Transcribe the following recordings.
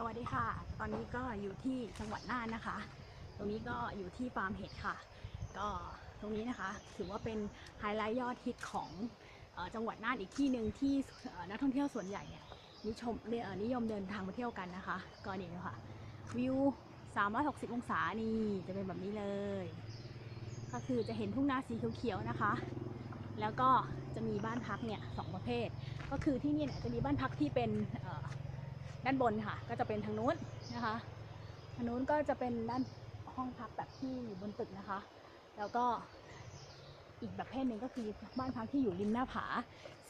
สวัสดีค่ะ ตอนนี้ก็อยู่ที่จังหวัดน่านนะคะ ตรงนี้ก็อยู่ที่ฟาร์มเห็ดค่ะ ก็ตรงนี้นะคะถือว่าเป็นไฮไลท์ยอดฮิตของจังหวัดน่านอีกที่หนึ่งที่นักท่องเที่ยวส่วนใหญ่เนี่ยนิชมเอ่อนิยมเดินทางมาเที่ยวกันนะคะ ก็นี่เลยค่ะวิว 360 องศานี่จะเป็นแบบนี้เลย ก็คือจะเห็นทุ่งนาสีเขียวๆนะคะ แล้วก็จะมีบ้านพักเนี่ยสองประเภท ก็คือที่นี่เนี่ยจะมีบ้านพักที่เป็นเด้านบนค่ะ ก็จะเป็นทางนู้นนะคะทางนู้นก็จะเป็นด้านห้องพักแบบที่อยู่บนตึกนะคะ แล้วก็อีกแบบเพศหนึ่งก็คือบ้านพักที่อยู่ริมหน้าผา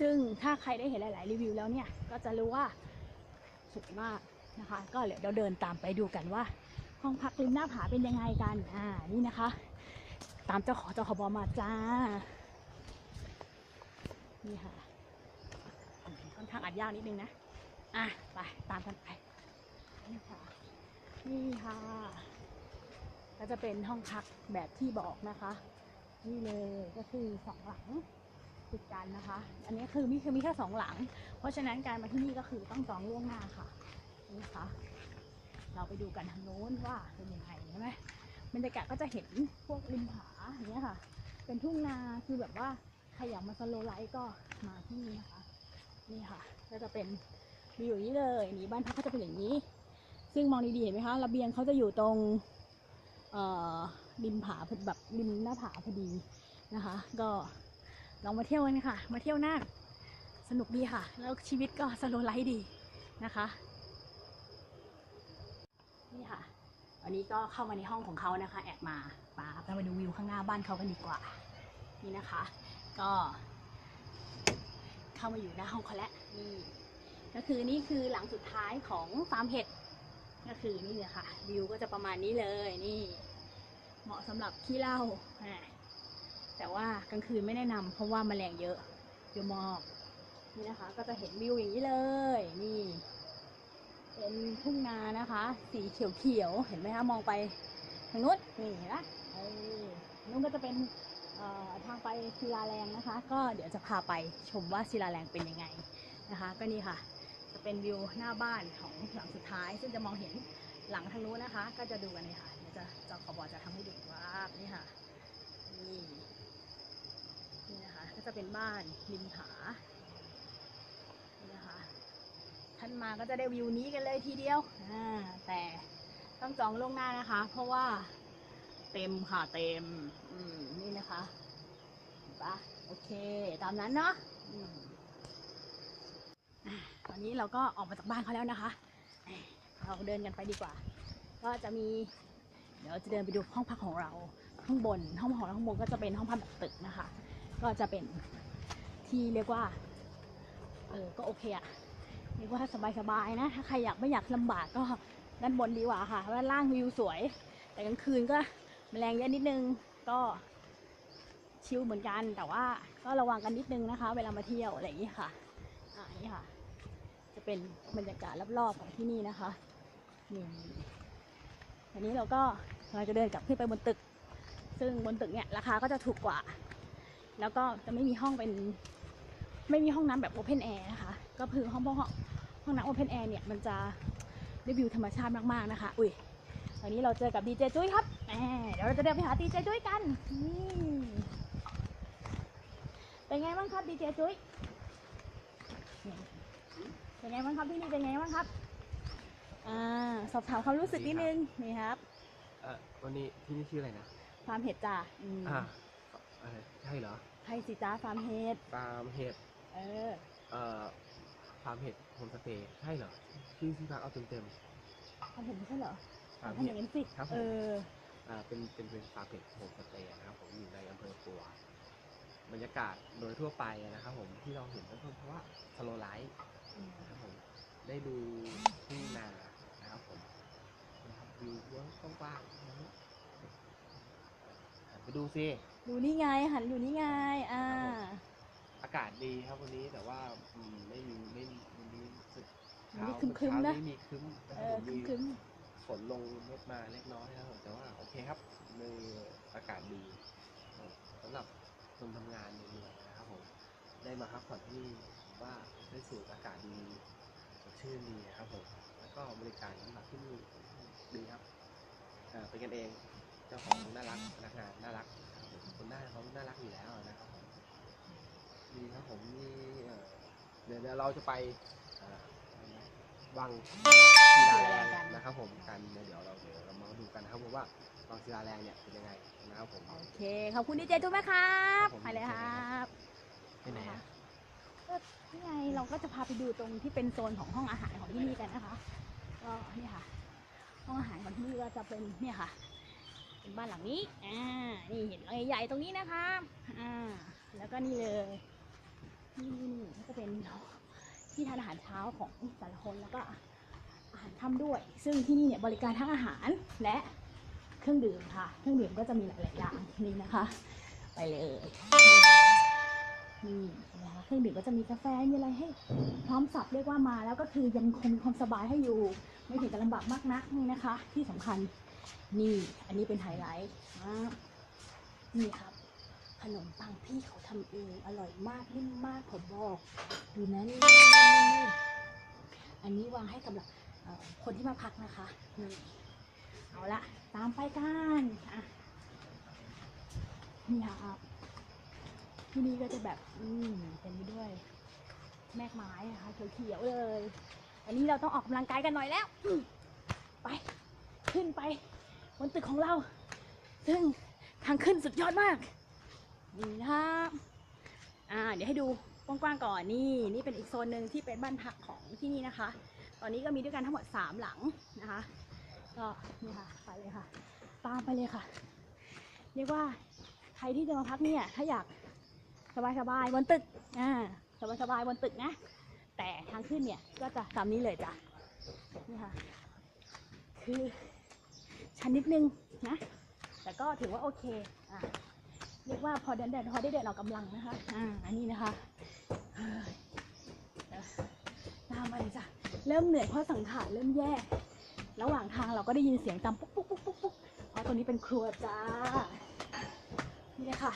ซึ่งถ้าใครได้เห็นหลาย ๆ รีวิวแล้วเนี่ย ก็จะรู้ว่าสวยมากนะคะ ก็เดี๋ยวเราเดินตามไปดูกันว่า ห้องพักริมหน้าผาเป็นยังไงกัน อ่า นี่นะคะ ตามเจ้าของเจ้าขบอมาจ้า นี่ค่ะ ค่อนข้างอัดยากนิดนึงนะ อะไปตามกันไปนี่ค่ะนี่ค่ะ ก็จะเป็นห้องพักแบบที่บอกนะคะ นี่เลยก็คือสองหลังติดกันนะคะ อันนี้คือมีคือมีแค่สองหลัง เพราะฉะนั้นการมาที่นี่ก็คือต้องจองล่วงหน้าค่ะนี่ค่ะ เราไปดูกันทางโน้นว่าเป็นยังไงใช่ไหมบรรยากาศก็จะเห็นพวกริมผาอย่างเงี้ยค่ะ เป็นทุ่งนาคือแบบว่าใครอยากมาสโลไลท์ก็มาที่นี่นะคะ นี่ค่ะก็จะเป็น มีอยู่นี้เลยนี่บ้านพักเขาจะเป็นอย่างนี้ ซึ่งมองดีๆเห็นไหมคะระเบียงเขาจะอยู่ตรงเอริมผาแบบริมหน้าผาพอดีนะคะ ก็ลองมาเที่ยวกันค่ะ มาเที่ยวน่านสนุกดีค่ะ แล้วชีวิตก็สโลไลท์ดีนะคะนี่ค่ะวันนี้ก็เข้ามาในห้องของเขานะคะ แอบมาปาเรามาดูวิวข้างหน้าบ้านเขากันดีกว่า นี่นะคะ ก็ เข้ามาอยู่หน้าห้องเขาแล้วนี่ ก็คือนี่คือหลังสุดท้ายของฟาร์มเห็ด ก็คือนี่เลยค่ะวิวก็จะประมาณนี้เลยนี่เหมาะสำหรับขี้เหล้าอ่าแต่ว่ากลางคืนไม่แนะนำเพราะว่าแมลงเยอะเยอะมากนี่นะคะ ก็จะเห็นวิวอย่างนี้เลย นี่ เป็นทุ่งนานะคะ สีเขียวๆเห็นไหมคะมองไปทางนู้นนี่เห็นไหมเออนู้นก็จะเป็นทางไปศิลาแรงนะคะ ก็เดี๋ยวจะพาไปชมว่าศิลาแรงเป็นยังไงนะคะ ก็นี่ค่ะ เป็นวิวหน้าบ้านของหลังสุดท้าย ซึ่งจะมองเห็นหลังทางนู้นนะคะ ก็จะดูกันเลยค่ะเดี๋ยวจะเจ้าขบอจะทำให้ดูว่านี่ค่ะนี่นี่นะคะ ก็จะเป็นบ้านริมผานี่นะคะท่านมาก็จะได้วิวนี้กันเลยทีเดียวอ่าแต่ต้องจองล่วงหน้านะคะ เพราะว่าเต็มค่ะเต็ม อืมนี่นะคะปะโอเค ตามนั้นเนาะ ตอนนี้เราก็ออกมาจากบ้านเขาแล้วนะคะ เราเดินกันไปดีกว่า ก็จะมี เดี๋ยวจะเดินไปดูห้องพักของเราข้างบน ห้องพักของเราข้างบนก็จะเป็นห้องพักแบบตึกนะคะ ก็จะเป็นที่เรียกว่า เออ ก็โอเคอะเรียกว่าสบายๆนะ ถ้าใครอยากไม่อยากลำบากก็ด้านบนดีกว่าค่ะ เพราะว่าล่างวิวสวย แต่กลางคืนก็แมลงเยอะนิดนึง ก็ชิลเหมือนกัน แต่ว่าก็ระวังกันนิดนึงนะคะ เวลามาเที่ยวอะไรอย่างนี้ค่ะ อ่า นี่ค่ะ จะเป็นบรรยากาศรอบๆของที่นี่นะคะนี่อันนี้เราก็เราจะเดินกลับขึ้นไปบนตึก ซึ่งบนตึกเนี่ยราคาก็จะถูกกว่า แล้วก็จะไม่มีห้องเป็นไม่มีห้องน้ำแบบโอเพนแอร์นะคะ ก็คือห้องห้องห้องน้ำโอเพนแอร์เนี่ยมันจะได้วิวธรรมชาติมากๆนะคะ อุ้ยตอนนี้เราเจอกับดีเจจุ้ยครับแหมเดี๋ยวเราจะเดินไปหาดีเจจุ้ยกันนี่เป็นไงบ้างครับดีเจจุ้ย เป็นไงบ้างครับที่นี่เป็นไงบ้างครับ อ่า สอบถามความรู้สึกนิดนึงนี่ครับ เออวันนี้ที่นี่ชื่ออะไรนะฟาร์มเห็ดจ้าอืมอ่าอะไรใช่เหรอไทยสิจ้าฟาร์มเห็ด ฟาร์มเห็ดเออ เอ่อฟาร์มเห็ดโฮมสเตย์ใช่เหรอชื่อที่พักเอาเต็มเต็มฟาร์มเห็ดไม่ใช่เหรอๆฟาร์มทำอเห็ด ย่างนั้นสิ ครับผม เออ อ่าเป็นเป็นเป็นฟาร์มเห็ดโฮมสเตย์นะครับผมอยู่ในอำเภอปัว บรรยากาศโดยทั่วไปนะครับผมที่เราเห็นก็คือเพราะว่าสโลไลท์ นะครับผมได้ดูทุ่งนานะครับผมนะครับวิวกว้างๆนะครับหันไปดูสิ ดูนี่ไงหันอยู่นี่ไงอ่า อากาศดีครับวันนี้แต่ว่าอืมไม่มีไม่มีวันนี้รู้สึกวันนี้เช้าครึ้มๆนะ เช้าไม่มีครึ้มนะเอครับอผมครึ้มีมฝนลงเม็ดมาเล็กน้อยนะครับผมแต่ว่าโอเคครับมีอากาศดีสำหรับคนทำงานในเมืองนะครับผมได้มาพักผ่อนที่นี่ผม ว่าได้สูดอากาศดีสดชื่นดีนะครับผมอแล้วก็บริการสำหรับที่นี่ดีครับเอ่อเป็นกันเองเจ้าของน่ารักพนักงานน่ารักครับผมคนหน้าเขาน่ารักอยู่แล้วนะครับผมดีครับผมมีเอ่อเดี๋ยวเดี๋ยวเราจะไปเอ่ออะไรนะวังศิลาแรงนะครับผมกันเดี๋ยวเดี๋ยวเราเดี๋ยวเรามาดูกันนะครับผมว่าวังศิลาแรงเนี่ยเป็นยังไงนะครับผมโอเคขอบคุณดีเจทุกไหมครับครับผมไปเลยครับไปไหนอะ ก็นี่ไงเราก็จะพาไปดูตรงที่เป็นโซนของห้องอาหารของที่นี่กันนะคะก็นี่ค่ะ ห้องอาหารของที่นี่ก็จะเป็นเนี่ยค่ะ เป็นบ้านหลังนี้อ่านี่เห็นหลังใหญ่ๆตรงนี้นะคะอ่าแล้วก็นี่เลยนี่นี่นี่ก็เป็นที่ทานอาหารเช้าของแต่ละคนแล้วก็อาหารค่ำด้วย ซึ่งที่นี่เนี่ยบริการทั้งอาหารและเครื่องดื่มค่ะ เครื่องดื่มก็จะมีหลายๆอย่างนี่นะคะ ไปเลย นี่นะคะเครื่องดื่มก็จะมีกาแฟมีอะไรให้พร้อมสับเรียกว่ามาแล้วก็คือยังคงมีความสบายให้อยู่ ไม่ถึงกับลำบากมากนักนี่นะคะ ที่สำคัญนี่อันนี้เป็นไฮไลท์นี่ครับ ขนมปังพี่เขาทำเองอร่อยมากนิ่มมากผมบอก ดูนะนี่นี่นี่นี่อันนี้วางให้สำหรับคนที่มาพักนะคะนี่เอาละตามไปกันอะนี่ครับ ที่นี่ก็จะแบบ อืมเต็มไปด้วย แมกไม้นะคะเขียวๆเลย อันนี้เราต้องออกกำลังกายกันหน่อยแล้ว ไปขึ้นไปบนตึกของเรา ซึ่งทางขึ้นสุดยอดมาก นี่นะครับอ่า เดี๋ยวให้ดูกว้างๆก่อนนี่ นี่เป็นอีกโซนหนึ่งที่เป็นบ้านพักของที่นี่นะคะ ตอนนี้ก็มีด้วยกันทั้งหมด 3 หลังนะคะก็นี่ค่ะไปเลยค่ะ ตามไปเลยค่ะ เรียกว่าใครที่จะมาพักเนี่ย ถ้าอยาก สบายๆบายบนตึกอ่าสบายๆบายบนตึกนะ แต่ทางขึ้นเนี่ยก็จะตามนี้เลยจ้ะนี่ค่ะคือชันนิดนึงนะ แต่ก็ถือว่าโอเคอะเรียกว่าพอเดินเดินพอได้เดินออกกำลังนะคะอ่าอันนี้นะคะเฮ้ยเดี๋ยวตามมาเลยจ้ะเริ่มเหนื่อยเพราะสังขารเริ่มแย่ ระหว่างทางเราก็ได้ยินเสียงตามปุ๊กปุ๊กปุ๊กปุ๊กปุ๊กเพราะตัวนี้เป็นครัวจ้านี่เลยค่ะ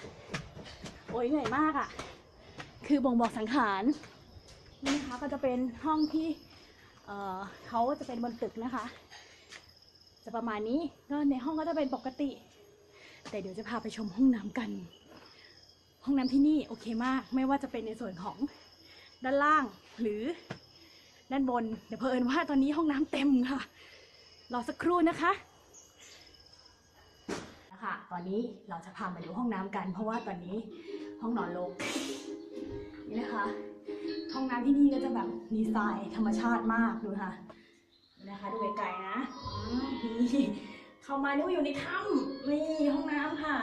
โอ้ยเหนื่อยมากอะ คือบ่งบอกสังขารนี่นะคะก็จะเป็นห้องที่เเขาจะเป็นบนตึกนะคะ จะประมาณนี้ก็ในห้องก็จะเป็นปกติ แต่เดี๋ยวจะพาไปชมห้องน้ำกัน ห้องน้ำที่นี่โอเคมาก ไม่ว่าจะเป็นในส่วนของด้านล่างหรือด้านบน เดี๋ยวเพอิญว่าตอนนี้ห้องน้ำเต็มค่ะรอสักครู่นะคะ คะตอนนี้เราจะพามาดูห้องน้ำกัน เพราะว่าตอนนี้ห้องนอนโลกนี่นะคะ ห้องน้ำที่นี่ก็จะแบบดีไซน์ธรรมชาติมากดูค่ะนะคะดูไกลๆนะนี่เข้ามานี่อยู่ในถ้ำนี่ห้องน้ำค่ะ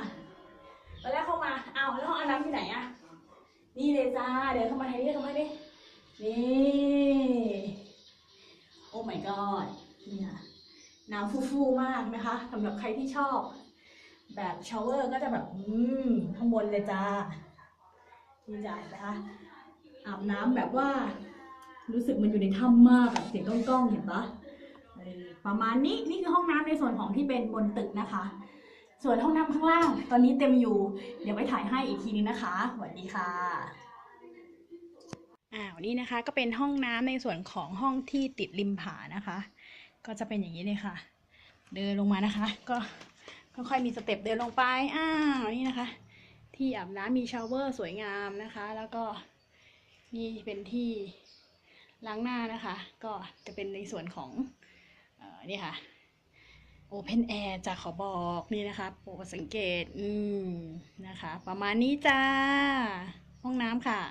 ตอนแรกเข้ามาอ้าวแล้วห้องน้ำที่ไหนอะนี่เลยจ้าเดี๋ยวเข้ามาทางนี้เข้ามาดินี่โอ้ my god นี่ค่ะน้ำฟูๆมากนะคะสำหรับใครที่ชอบ แบบชาวเวอร์ก็จะแบบอืมข้างบนเลยจ้านี่จ้าเห็นไหมคะอาบน้ำแบบว่า รู้สึกมันอยู่ในถ้ำมากอะเสียงก้องๆเห็นปะประมาณนี้นี่คือห้องน้ำในส่วนของที่เป็นบนตึกนะคะ ส่วนห้องน้ำข้างล่าง ตอนนี้เต็มอยู่ เดี๋ยวไปถ่ายให้อีกทีนึงนะคะสวัสดีค่ะอ้าวนี่นะคะ ก็เป็นห้องน้ำในส่วนของห้องที่ติดริมผานะคะ ก็จะเป็นอย่างนี้เลยค่ะ เดินลงมานะคะ ก็ ค่อยๆมีสเต็ปเดินลงไปอ้าวนี่นะคะ ที่อาบน้ำมีชาวเวอร์สวยงามนะคะ แล้วก็นี่เป็นที่ล้างหน้านะคะ ก็จะเป็นในส่วนของเอ่อนี่ค่ะ Open Air จะขอบอกนี่นะคะโปรดสังเกต อืมนะคะ ประมาณนี้จ้า ห้องน้ำค่ะ